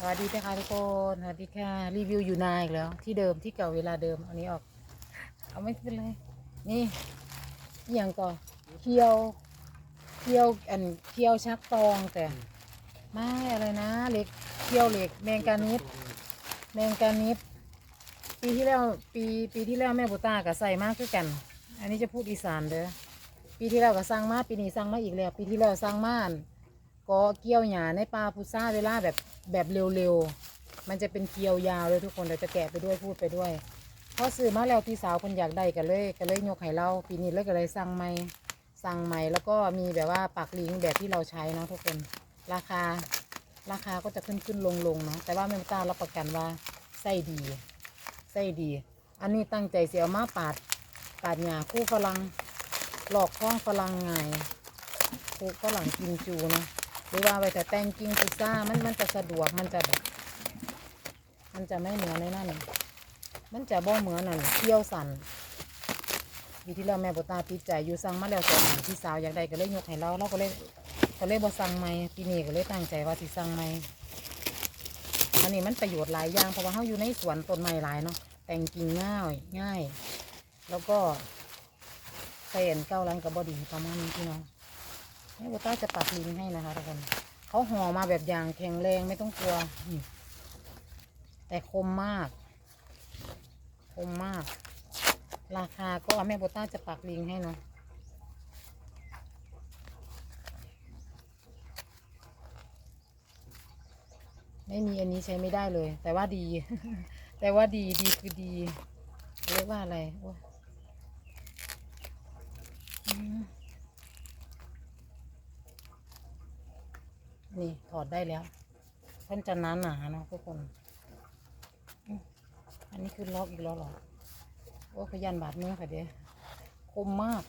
สวัสดีนะคะทุกคนสวัสดีค่ะรีวิวอยู่นานอีกแล้ว ที่เดิมที่เก่าเวลาเดิมเอานี้ออก เอาไม่เป็นไรนี่อหย่างก่อนเคียวเคียวอันเคียวชักตองแต่ไม่อะไรนะเหล็กเคียวเหล็กแมงกานิดแมงกานิดปีที่แล้วปีปีที่แล้วแม่บุตากับใส่มากคือกัน อันนี้จะพูดอีสานเด้อปีที่แล้วก็สร้างมาปีนี้สร้างมาอีกแล้ว ปีที่แล้วสร้างมาอัน ก็เกี่ยวหญ้าในป่าพุทราเวลาแบบแบบเร็วๆ มันจะเป็นเกลียวยาวเลยทุกคนเดี๋ยวจะแกะไปด้วยพูดไปด้วยพอซื้อมาแล้วพี่สาวคนอยากได้กันเลยก็เลยยกให้เราปีนี้เลยก็เลยสั่งใหม่สั่งใหม่แล้วก็มีแบบว่าปักลิงแบบที่เราใช้เนาะทุกคนราคา ราคาก็จะขึ้นขึ้นลงลงเนาะแต่ว่าแม่ตารับประกันว่าไส้ดีไส้ดี อันนี้ตั้งใจเสียมาปาดปาดหญ้าคู่ฝรั่งหลอกข้องฝรั่งไงคู่ฝรั่งกินจูเนาะ หรือว่าไปแต่แต่งกิ่งพิซซ่ามันมันจะสะดวกมันจะแบบ มันจะไม่เหมือนในนั่นมันจะบ่เหมือนนั่นเที่ยวสันวีที่แล้วแม่บตาติดใจอยู่สั่งมาแล้วสองอันพี่สาวอยากได้ก็เลยยกให้เราเราก็เลยก็เลยบ่สั่งใหม่ปีนี้ก็เลยตั้งใจว่าสิสั่งใหม่อันนี้มันประโยชน์หลายอย่างเพราะว่าเราอยู่ในสวนต้นไม้หลายเนาะแต่งกิ่งง่ายง่าย แล้วก็ใส่อันเก้าลังกับบอดีประมาณนี้พี่น้อง แม่โบต้าจะปักลิงให้นะคะทุกคนเขาห่อมาแบบอย่างแข็งแรงไม่ต้องกลัวนี่แต่คมมาก คมมาก ราคาก็แม่โบต้าจะปักลิงให้เนาะไม่มีอันนี้ใช้ไม่ได้เลย แต่ว่าดี แต่ว่าดีดีคือดี เรียกว่าอะไรโอ้ม นี่ถอดได้แล้วเพิ่นจะหนาหนาเนาะทุกคน อันนี้คือล็อกอีกแล้วหรอ โอ้ขยันบาดมือค่ะเด้คมมาก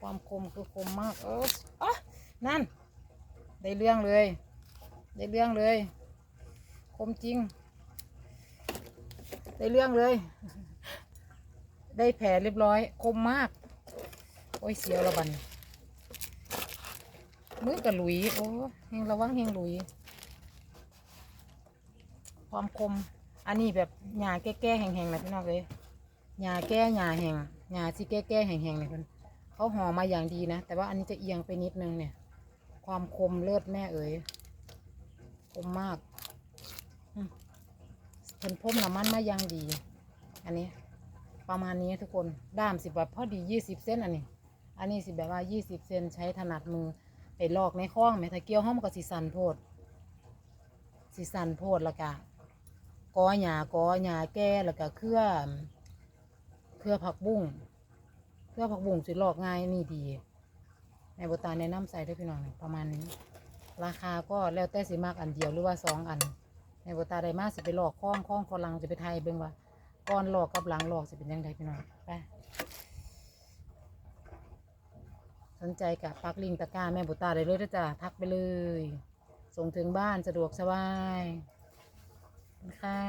ความคมคือคมมาก เอออะนั่น ได้เรื่องเลย ได้เรื่องเลย คมจริง ได้เรื่องเลย ได้แผลเรียบร้อย คมมาก โอ้ยเสียวละบัน มือกับหลุย โอ้เฮงระวังเฮงหลุย ความคม อันนี้แบบหญ้าแก่ๆแห้งๆนะพี่น้องเลยหญ้าแก่หญ้าแห้งหญ้าที่แก่ๆแห้งๆเลยคนเขาห่อมาอย่างดีนะ แต่ว่าอันนี้จะเอียงไปนิดนึงเนี่ย ความคมเลิศแม่เอ๋ยคมมากเพิ่นพ่มน้ำมันมาอย่างดี อันนี้ ประมาณนี้ทุกคนด้ามสิแบบพอดียี่สิบเซนอันนี้ อันนี้สิแบบว่ายี่สิบเซนใช้ถนัดมือ ไปลอกในคลองแม่ถ้าเกี่ยวห้อมนก็สิสันโพดสิสันโพดและกะกอหญ้ากอหญ้าแก่แล้วก็เครือเครือผักบุ้งเครือผักบุ้งสิลอกง่ายนี่ดีในโบตาแนะนำใส่ด้วยพี่น้องประมาณนี้ ราคาก็แล้วแต่สิมากอันเดียวหรือว่าสองอัน ในโบตาได้มากสิไปลอกข้องข้องฝรั่งสิไปไทยเบิ่งว่าก้อนลอกกับหลังลอกสิเป็นยังไงพี่น้องไป สนใจกับปักลิงตะกร้าแม่บุตาได้เลยนะจ๊ะทักไปเลย ส่งถึงบ้านสะดวกสบายค่ะ